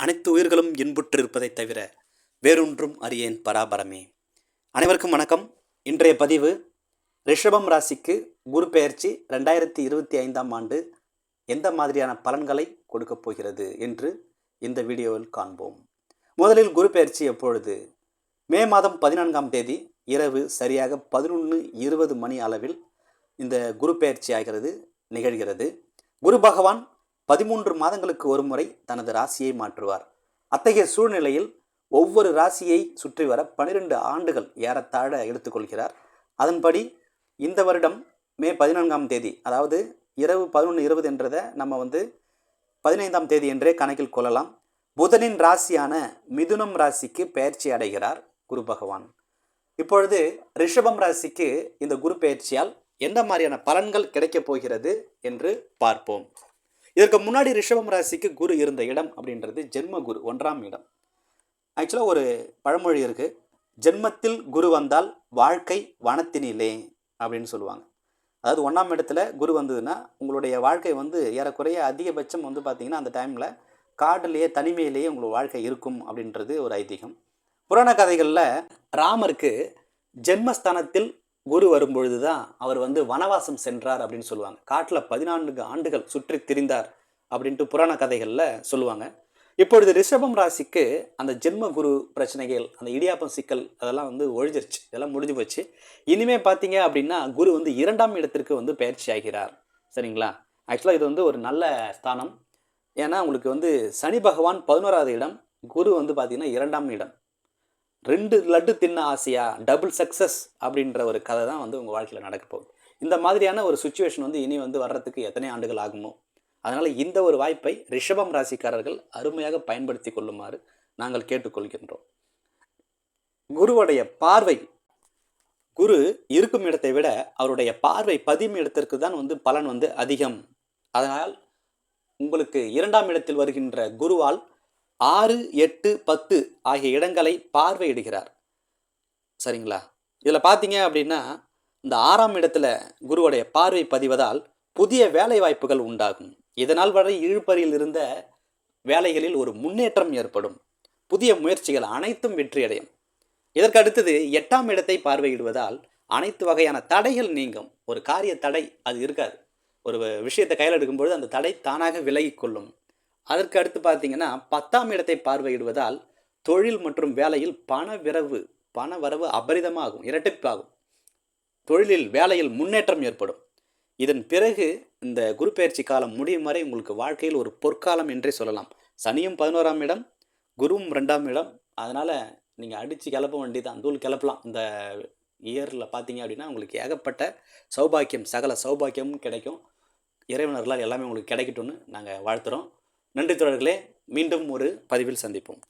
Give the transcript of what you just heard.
அனைத்து உயிர்களும் இன்புற்றிருப்பதைத் தவிர வேறொன்றும் அறியேன் பராபரமே. அனைவருக்கும் வணக்கம். இன்றைய பதிவு ரிஷபம் ராசிக்கு குரு பெயர்ச்சி ரெண்டாயிரத்தி இருபத்தி ஐந்தாம் ஆண்டு எந்த மாதிரியான பலன்களை கொடுக்கப் போகிறது என்று இந்த வீடியோவில் காண்போம். முதலில் குரு பெயர்ச்சி எப்பொழுது? மே மாதம் பதினான்காம் தேதி இரவு சரியாக பதினொன்று இருபது மணி அளவில் இந்த குரு பெயர்ச்சி ஆகிறது நிகழ்கிறது. குரு பகவான் பதிமூன்று மாதங்களுக்கு ஒரு முறை தனது ராசியை மாற்றுவார். அத்தகைய சூழ்நிலையில் ஒவ்வொரு ராசியை சுற்றி வர பனிரெண்டு ஆண்டுகள் ஏறத்தாழ எடுத்துக்கொள்கிறார் அதன்படி இந்த வருடம் மே பதினான்காம் தேதி அதாவது இரவு பதினொன்று இருபது என்றதை நம்ம வந்து பதினைந்தாம் தேதி என்றே கணக்கில் கொள்ளலாம். புதனின் ராசியான மிதுனம் ராசிக்கு பெயர்ச்சி அடைகிறார் குரு பகவான். இப்பொழுது ரிஷபம் ராசிக்கு இந்த குரு பெயர்ச்சியால் எந்த மாதிரியான பலன்கள் கிடைக்கப் போகிறது என்று பார்ப்போம். இதற்கு முன்னாடி ரிஷபம் ராசிக்கு குரு இருந்த இடம் அப்படின்றது ஜென்ம குரு ஒன்றாம் இடம். ஆக்சுவலாக ஒரு பழமொழி இருக்குது ஜென்மத்தில் குரு வந்தால் வாழ்க்கை வனத்தினிலே அப்படின்னு சொல்லுவாங்க. அதாவது ஒன்றாம் இடத்துல குரு வந்ததுன்னா உங்களுடைய வாழ்க்கை வந்து ஏறக்குறைய அதிகபட்சம் வந்து பார்த்திங்கன்னா அந்த டைமில் காடுலேயே தனிமையிலேயே உங்களோட வாழ்க்கை இருக்கும் அப்படின்றது ஒரு ஐதீகம். புராண கதைகளில் ராமருக்கு ஜென்மஸ்தானத்தில் குரு வரும்பொழுது தான் அவர் வந்து வனவாசம் சென்றார் அப்படின்னு சொல்லுவாங்க. காட்டில் பதினான்கு ஆண்டுகள் சுற்றி திரிந்தார் அப்படின்ட்டு புராண கதைகளில் சொல்லுவாங்க. இப்பொழுது ரிஷபம் ராசிக்கு அந்த ஜென்ம குரு பிரச்சனைகள் அந்த இடியாப்பம் சிக்கல் அதெல்லாம் வந்து ஒழிஞ்சிருச்சு. இதெல்லாம் முடிஞ்சு போச்சு. இனிமேல் பார்த்தீங்க அப்படின்னா குரு வந்து இரண்டாம் இடத்திற்கு வந்து பயிற்சி ஆகிறார். சரிங்களா? ஆக்சுவலாக இது வந்து ஒரு நல்ல ஸ்தானம். ஏன்னா உங்களுக்கு வந்து சனி பகவான் பதினோராவது இடம் குரு வந்து பார்த்திங்கன்னா இரண்டாம் இடம். ரெண்டு லட்டு தின்ன ஆசையா? டபுள் சக்ஸஸ் அப்படின்ற ஒரு கதை தான் வந்து உங்கள் வாழ்க்கையில் நடக்க போகுது. இந்த மாதிரியான ஒரு சுச்சுவேஷன் வந்து இனி வந்து வர்றதுக்கு எத்தனை ஆண்டுகள் ஆகுமோ? அதனால் இந்த ஒரு வாய்ப்பை ரிஷபம் ராசிக்காரர்கள் அருமையாக பயன்படுத்தி கொள்ளுமாறு நாங்கள் கேட்டுக்கொள்கின்றோம். குருவுடைய பார்வை குரு இருக்கும் இடத்தை விட அவருடைய பார்வை பதியும் இடத்திற்கு தான் வந்து பலன் வந்து அதிகம். அதனால் உங்களுக்கு இரண்டாம் இடத்தில் வருகின்ற குருவால் ஆறு எட்டு பத்து ஆகிய இடங்களை பார்வையிடுகிறார். சரிங்களா? இதில் பார்த்தீங்க அப்படின்னா இந்த ஆறாம் இடத்துல குருவுடைய பார்வை பதிவதால் புதிய வேலை வாய்ப்புகள் உண்டாகும். இதனால் வரை இழுப்பறையில் இருந்த வேலைகளில் ஒரு முன்னேற்றம் ஏற்படும். புதிய முயற்சிகள் அனைத்தும் வெற்றியடையும். இதற்கு அடுத்தது எட்டாம் இடத்தை பார்வையிடுவதால் அனைத்து வகையான தடைகள் நீங்கும். ஒரு காரிய தடை அது இருக்காது. ஒரு விஷயத்தை கையில் எடுக்கும்பொழுது அந்த தடை தானாக விலகிக்கொள்ளும் அதற்கு அடுத்து பார்த்தீங்கன்னா பத்தாம் இடத்தை பார்வையிடுவதால் தொழில் மற்றும் வேலையில் பண விரவு பண வரவு அபரிதமாகும் இரட்டிப்பாகும். தொழிலில் வேலையில் முன்னேற்றம் ஏற்படும். இதன் பிறகு இந்த குரு பயிற்சி காலம் முடியும் வரை உங்களுக்கு வாழ்க்கையில் ஒரு பொற்காலம் என்றே சொல்லலாம். சனியும் பதினோராம் இடம் குருவும் ரெண்டாம் இடம். அதனால் நீங்கள் அடித்து கிளப்ப வேண்டியதான் தூள் கிளப்பலாம். இந்த இயரில் பார்த்தீங்க அப்படின்னா உங்களுக்கு ஏகப்பட்ட சௌபாக்கியம் சகல சௌபாக்கியமும் கிடைக்கும். இறைவனர்களால் எல்லாமே உங்களுக்கு கிடைக்கட்டும்னு நாங்கள் வாழ்த்துறோம். நன்றி தொடர்களே மீண்டும் ஒரு பதிவில் சந்திப்போம்.